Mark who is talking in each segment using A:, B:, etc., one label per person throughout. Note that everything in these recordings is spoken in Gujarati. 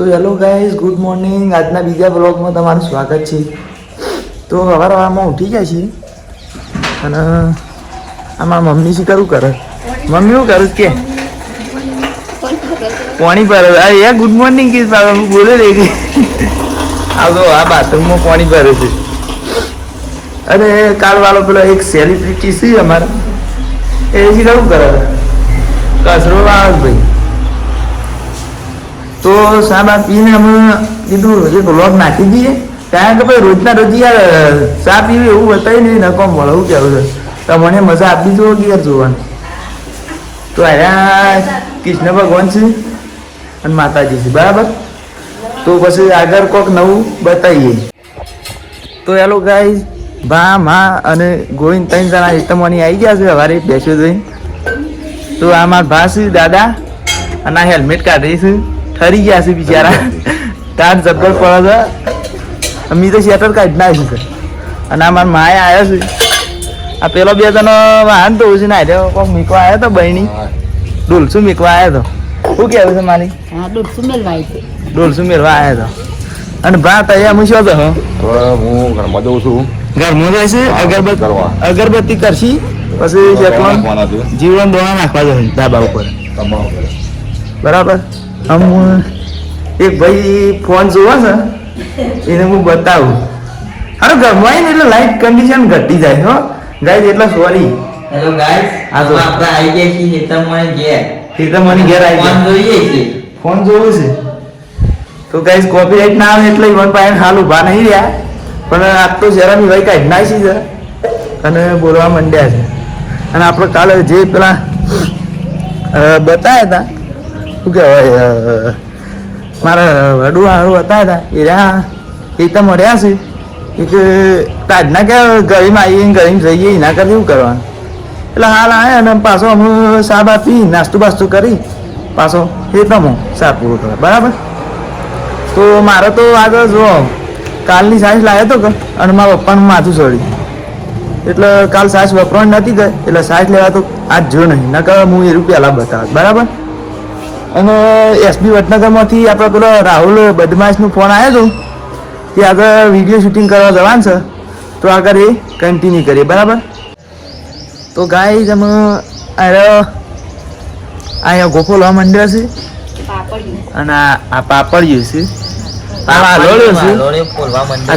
A: So hello guys good morning આજના બીજા બ્લોગમાં તમારું સ્વાગત છે. તો સવાર સવારમાં ઉઠી ગયા છીએ. અને આમાં મમ્મી શું કરું કરે? મમ્મી શું કરું કે? પાણી ભરે. આ, યાર ગુડ મોર્નિંગ કે હું બોલે રહી ગઈ આ આ બાથરૂમમાં પાણી ભરે છે. અરે કાલ વાળો પેલો એક સેલિબ્રિટી છે અમારા. એ શું કરું કરે? કચરો વાળો ભાઈ. તો સાબા પીને અમે કીધું એક વ્લોગ નાખી દઈએ. કારણ કે ભાઈ રોજના રોજ યાર ચા પીવી એવું બતાવી નહીં નકો શું કેવું છે. તો મને મજા આપી જુઓ કે યાર જોવાનું. તો અહીંયા કૃષ્ણ ભગવાન છે અને માતાજી છે, બરાબર? તો પછી આગળ કોક નવું બતાવીએ. તો હેલો ગાઈ ભા, મા અને ગોવિંદ ત્રણ જણા એકમવાની આવી ગયા છે, સવારે બેસ્યો જોઈને તો આ મારા ભા દાદા, અને આ હેલ્મેટ કાઢી છે. ઠરી ગયા છે બિચારા તાર જબ્બર પડે છે મી તો શેટર કાઢી નાખ્યું છે અને આ મારા માએ આવ્યો છે આ પેલો બે જણો વાહન તો ઉછી ના આવ્યો કોક મીકો આવ્યો તો ડોલ ડોલસું મીકવા આવ્યો તો શું કહેવું છે મારી
B: ડોલ શું
A: ડોલસું મેળવા આવ્યો તો અને ભા તૈયાર હું શું તો
C: હવે હું ઘરમાં જઉં છું
A: ઘરમાં જાય છે અગરબત્તી
C: કરવા.
A: અગરબત્તી કરશી પછી જીવન દોણા નાખવા જશે ધાબા ઉપર
C: તમામ
A: બરાબર આમ એક ભાઈ ફોન જોવા છે? એને હું બતાવું. અરે ઘરમાં ને એટલે લાઈટ કન્ડિશન ઘટી જાય હો. ગાઈઝ એટલે સોરી
D: હેલો ગાઈઝ
A: આ તો.
D: આપણે આવી ગયા છીએ હેતમમાં ઘેર.
A: એ તો મને ઘેર આવી
D: ફોન જોઈએ છે.
A: ફોન જોવું છે. તો ગાઈઝ કોપીરાઈટ ના આવે એટલે ઈવન પાસે હાલ ઊભા નહીં રહ્યા. પણ આજ તો શેરાની ભાઈ કાઢી નાખી છે અને બોલવા માંડ્યા છે. અને આપણે કાલે જે પેલા બતાવ્યા હતા શું કહેવાય મારા વડું હારું બતાવ્યા હતા એ રહ્યા, એ તો મળ્યા છે. એક તાજના કે ગરીમાં આવીને ગરીમાં જઈએ, એના કરતી શું કરવાનું? એટલે હાલ આવ્યા અને પાછો અમે સાબ પી નાસ્તું બાસ્તો કરી, પાછો એ તમો સા પૂરો કરે બરાબર? તો મારે તો આગળ જો કાલની સાઈઝ લાવ્યો હતો કે, અને મારા પપ્પાનું માથું સડ્યું એટલે કાલ સાસ વપરાણ નથી ગઈ, એટલે સાસ લેવા તો આજ જો નહીં, નકર હું એ રૂપિયા બતાવ બરાબર? અને એસબી વડનગરમાંથી આપણે પેલો રાહુલ બદમાશનો ફોન આવ્યો હતો કે આગળ વીડિયો શૂટિંગ કરવા જવાનું છે તો આગળ એ કન્ટિન્યુ કરીએ બરાબર? તો ગાય તમે અહીંયા ગોફો લેવા માંડ્યો છે. અને આ પાપડ પાપડિયું છે.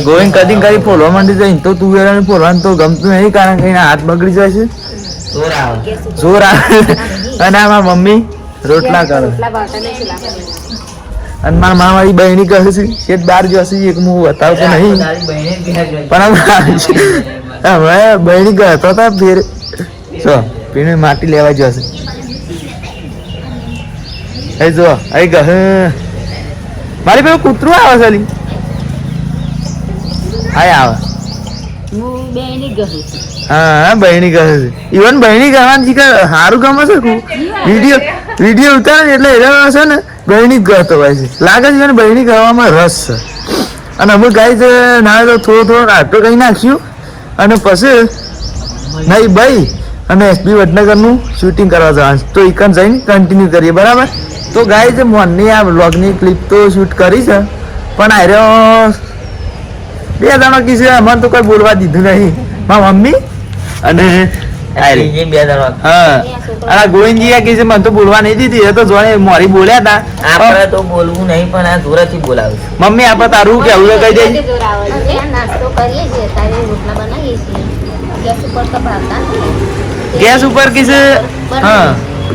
A: ગોવિંદ કદી કરી ફોલવા માંડી જાય તો તું ફોલવાનું તો ગમતું નહીં કારણ કે હાથ બગડી જાય છે.
D: જોર આવે.
A: અને આ મમ્મી રોટલા કરે. અને મારા મામારી બહેની કહે છે કે બાર જશે એક હું બતાવતો નહીં
D: બહેને.
A: પણ હવે બહેની ગયો તો તા ફેર જો પીણે માટી લેવા જશે એ જો અહીં કહે મારી પેલું કૂતરું આવે છે હા હાય આવે
B: હું બેની ગયું છું.
A: હા બહેણી કહે છે. ઇવન બહેણી કહેવાનું કે ગમે છે વીડિયો વીડિયો ઉતારે એટલે છે ને, બહેણી ગતો હોય છે. લાગે છે કે બહેણી રસ છે. અને અમે ગાય છે ના તો થોડો થોડો કહી નાખ્યું. અને પછી, નહીં ભાઈ અને એસપી વડનગરનું શૂટિંગ કરવા જવાનું તો એકન જઈને કન્ટિન્યુ કરીએ, બરાબર? તો ગાય છે મોનની આ વ્લોગની ક્લિપ તો શૂટ કરી છે. પણ આર્યો બે જણા કીધું અમારે તો કોઈ બોલવા દીધું નહીં. મારા મમ્મી અને આર્ય.
D: બીજી બે દડો.
A: હા. અને ગોવિંદજી કે છે મને તો બોલવા નહીં દીધી. એ તો જોડે મોરી બોલ્યા હતા
D: આપણે તો બોલવું નહીં પણ આ જોરેથી બોલાવે
A: મમ્મી આપણે તારું કેવું છે? કહી દેજે
B: જોર આવે છે. ત્યાં નાસ્તો કરીએ છીએ. તારે રોટલા બનાવીએ છીએ. ગેસ ઉપર તો ભાવતા
A: ગેસ ઉપર કીધે હા.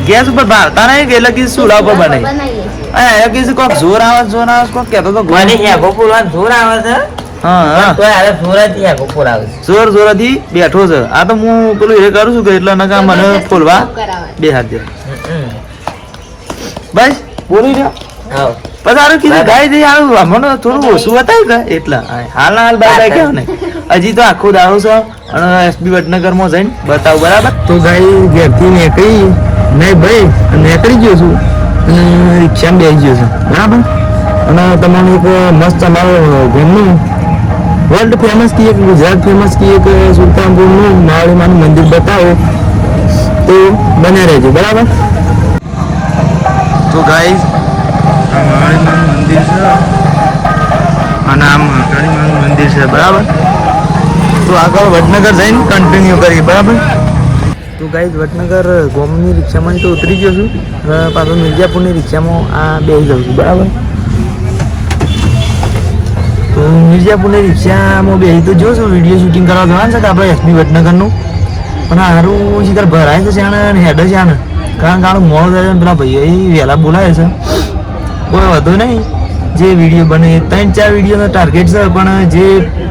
A: ગેસ ઉપર ભાવતા નહીં એટલે કિસ ચૂલા ઉપર બનાવી
B: બનાવીએ.
A: હા એ કીધું કોક જોર આવે જોર આવે કોક કહેતો તો
D: મને હેગો બોલવાનું જોર આવે છે? છે.
A: જોરથી બેઠો છે. આ તો હું પેલું એ કરું છું કે એટલે નકા મને ફોલવા બે હાથ દે બસ બોલી રહ્યો. પછી આરું કીધું ગાય દઈ આવું મને થોડું ઓછું બતાવ્યું કે? એટલે. હાલ હાલ બાય કેવું ને હજી તો આખો દાડો છે અને એસબી વડનગરમાં જઈને બતાવું બરાબર? તો ગાય ઘેરથી નીકળી નહીં ભાઈ નીકળી ગયો છું. અને રિક્ષામાં બેસી ગયો છું. બરાબર? અને તમારું એક મસ્ત અમારું ઘરનું વર્લ્ડ ફેમસ કહીએ કે ગુજરાત ફેમસ કહીએ કે સુલતાનપુરનું માવળીમાનું મંદિર બતાવો, તો બને રહેજો, બરાબર? તો ગાઈઝ આ માવળીમાનું મંદિર છે, અને આ મહાકાળીમાનું મંદિર છે, બરાબર? તો આગળ વડનગર જઈને કન્ટિન્યુ કરીએ, બરાબર? તો ગાઈઝ વડનગર ગોમની રિક્ષામાં તો ઉતરી ગયો છું પાછો મિર્જાપુરની રિક્ષામાં આ બે જાઉં છું, બરાબર? તો મિર્જાપુરની રિક્ષામાં બેસી તો જોશું વીડિયો શૂટિંગ કરવા જવાનું છે કે આપણે એસબી ભટનગરનું પણ સારું શિખર ભરાય છે ને હેડ છે ને કારણ કે આનું મોડું થાય પેલા ભાઈઓ એ વહેલા બોલાય છે. કોઈ વધુ નહીં. જે વીડિયો બને, ત્રણ ચાર વિડીયોનો ટાર્ગેટ છે, પણ જે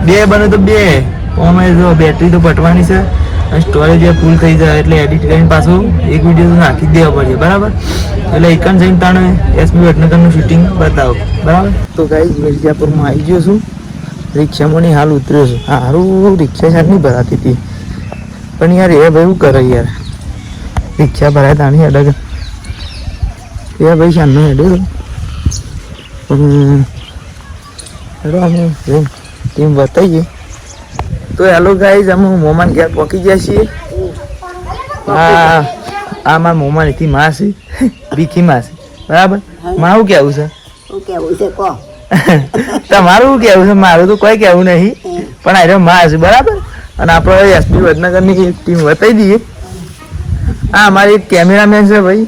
A: બે બને તો બે. અમે જો બેટરી તો પટવાની છે. સ્ટોરેજ એ ફૂલ થઈ જાય એટલે એડિટ કરીને પાછું એક વીડિયો નાખી દેવા પડશે, બરાબર? એટલે એકન જઈને તાણે એસબી વડનગરનું શૂટિંગ બતાવો, બરાબર? તો ગાઈ મિર્જાપુરમાં આવી ગયો છું. રિક્ષામાંની હાલ ઉતર્યો છું. સારું રિક્ષા શાક નહીં ભરાતી હતી. પણ યાર, એ ભાઈ શું કરે યાર. રિક્ષા ભરાય તાણી અડગ એ ભાઈ શાનનો હેડે તો પણ, હેડો, અમે ટીમ બતાવીએ તો હેલો ગાઈઝ અમે મોમાન ઘેર પહોંચી ગયા છીએ. હા આ મારા મોમાન એથી માં છે. ભીખી માં છે. બરાબર? મારું કેવું છે?
E: કેવું છે
A: તમારું શું કેવું છે? મારું તો કોઈ કેવું નહીં. પણ આ માં છે બરાબર? અને આપણે એસપી વડનગરની એક ટીમ વતાવી દઈએ. આ અમારી એક કેમેરામેન છે ભાઈ.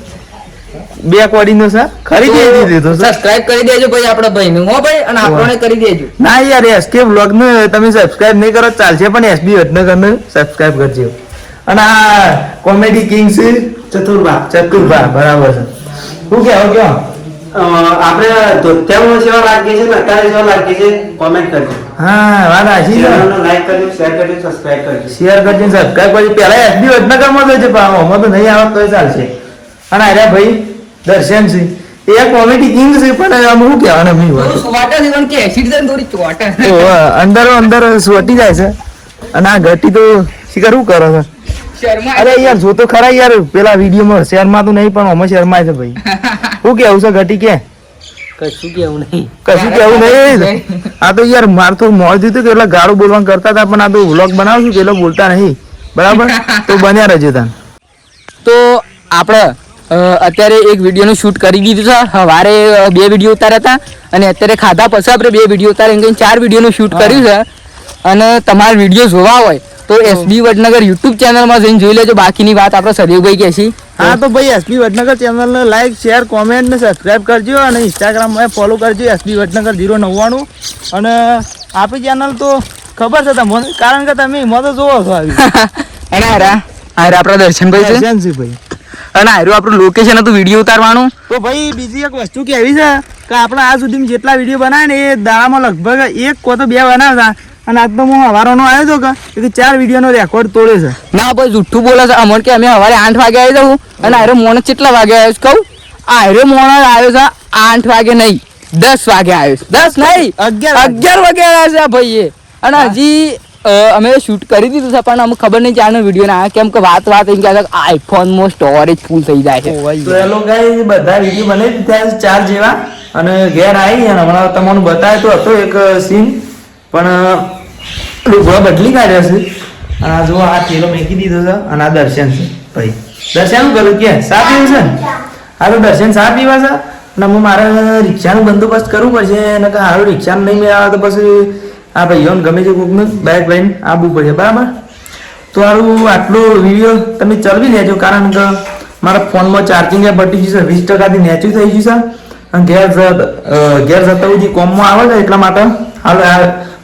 A: બે કોડીનો છે? ખરીદી દીધો છે
F: સબસ્ક્રાઇબ કરી દેજો ભાઈ આપણા ભાઈને હો ભાઈ? અને આપણને કરી દેજો.
A: ના યાર એસકે વ્લોગ ને તમે સબસ્ક્રાઇબ નહીં કરો ચાલશે પણ એસબી વડનગર ને સબસ્ક્રાઇબ કરજો. અને આ કોમેડી કિંગ છે ચતુરબા બરાબર છે. શું કહેવો કયો
G: આપણે ધોત્યામાં સેવા લાગી છે ને અત્યારે સેવા લાગી છે કોમેન્ટ કરજો.
A: હા વાત છે.
G: લાઈક કરજો શેર કરજો સબસ્ક્રાઇબ કરજો.
A: શેર કરજો સબસ્ક્રાઇબ કરજો. પહેલા એસબી વડનગરમાં છે પણ આમાં તો નહીં આવે તો ચાલશે. અને અરે ભાઈ દર્શન છે. એ કોમેડી કિંગ છે પણ આમ શું કહેવાના મેં વાત?
F: વાટા જીવન કે એસિડ છે થોડી ચોટા
A: તો અંદર અંદર સ્વટી જાય છે. અને આ ઘટી તો શિકાર શું કરો છો?
F: શર્મા
A: અરે યાર જો તો ખરા યાર પેલા વિડીયોમાં શેરમાં તો નહીં પણ અમે શેરમાં છે ભાઈ. શું કેવું છે ઘટી કે
G: કશું કેવું નહીં.
A: કશું કેવું નહીં. આ તો યાર માર તો મોડ દીધું કે એટલે ગાળું બોલવાનું કરતા હતા પણ આ તો વ્લોગ બનાવશું કે એટલે બોલતા નહીં. બરાબર? તો બન્યા રહેજો તાન.
F: તો આપણે અત્યારે એક વિડીયોનું શૂટ કરી દીધું છે. સવારે બે વીડિયો ઉતાર્યા હતા અને અત્યારે ખાધા પછી આપણે બે વીડિયો ઉતારે એમ ચાર વિડીયોનું શૂટ કર્યું છે. અને તમારે વીડિયો જોવા હોય તો એસબી વડનગર યુટ્યુબ ચેનલમાં જઈને જોઈ લેજો. બાકીની વાત આપણે સદીવભાઈ છે.
A: હા તો ભાઈ એસબી વડનગર ચેનલને લાઈક શેર કોમેન્ટ ને સબસ્ક્રાઇબ કરજો અને ઇન્સ્ટાગ્રામમાં ફોલો કરજો એસબી વડનગર જીરો નવ્વાણું. અને આપણી ચેનલ તો ખબર છે તમને કારણ કે તમે એમાં તો જોવો છો આવી.
F: અને હારા આપણા દર્શનભાઈ છે.
A: એજન્સી ભાઈ
F: અને હારું આપણું લોકેશન હતું વીડિયો ઉતારવાનું.
A: તો ભાઈ બીજી એક વસ્તુ કેવી છે કે આપણે આ સુધી જેટલા વીડિયો બનાવે ને એ દાડામાં લગભગ એક કો તો બે બનાવતા અને આજ તો હું હવારોનો આવ્યો હતો કે ચાર વિડીયોનો રેકોર્ડ તોડે છે.
F: ના ભાઈ જુઠ્ઠું બોલે છે. અમર કે અમે સવારે આઠ વાગે આવી જવું અને આરે મોણ કેટલા વાગે આવ્યો છે કહું? આરે મોણ આવ્યો છે આઠ વાગે નહીં દસ વાગે આવ્યો છે. દસ નહીં
A: અગિયાર
F: અગિયાર વાગે આવ્યા છે ભાઈ ભાઈએ. અને હજી અમે શૂટ કરી દીધું છે પણ અમને ખબર નહીં ચારનો વીડિયો ના કેમ કે વાત વાત એમ કે આઈફોનમાં સ્ટોરેજ ફૂલ થઈ જાય છે.
A: તો એ લોકો બધા વીડિયો બને ત્યાં ચાર જેવા અને ઘેર આવી અને હમણાં તમને બતાવ્યો તો હતો એક સીન પણ લુગડો બદલી કાઢ્યો છે. અને આ જો આ થેલો મેકી દીધો છે અને આ દર્શન છે ભાઈ. દર્શન શું કરું? કે સા પીવું છે ને? આ તો દર્શન સા પીવા છે. અને હું મારે રિક્ષાનું બંદોબસ્ત કરવું પડશે અને કે હારું રિક્ષાનું નહીં મેળવે તો પછી આ ભાઈઓને ગમે તે કોકને બાઇક લઈને આવવું પડશે બરાબર? તો આરું આટલો વીડિયો તમે ચલાવી લેજો કારણ કે મારા ફોનમાં ચાર્જિંગ એ બટી ગયું છે વીસ ટકાથી નેચું થઈ ગયું છે. અને અ, ઘેર જતા સુધી કોમમાં આવે છે એટલા માટે હાલ આ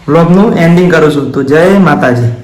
A: વ્લોગનું એન્ડિંગ કરું છું. તો જય માતાજી.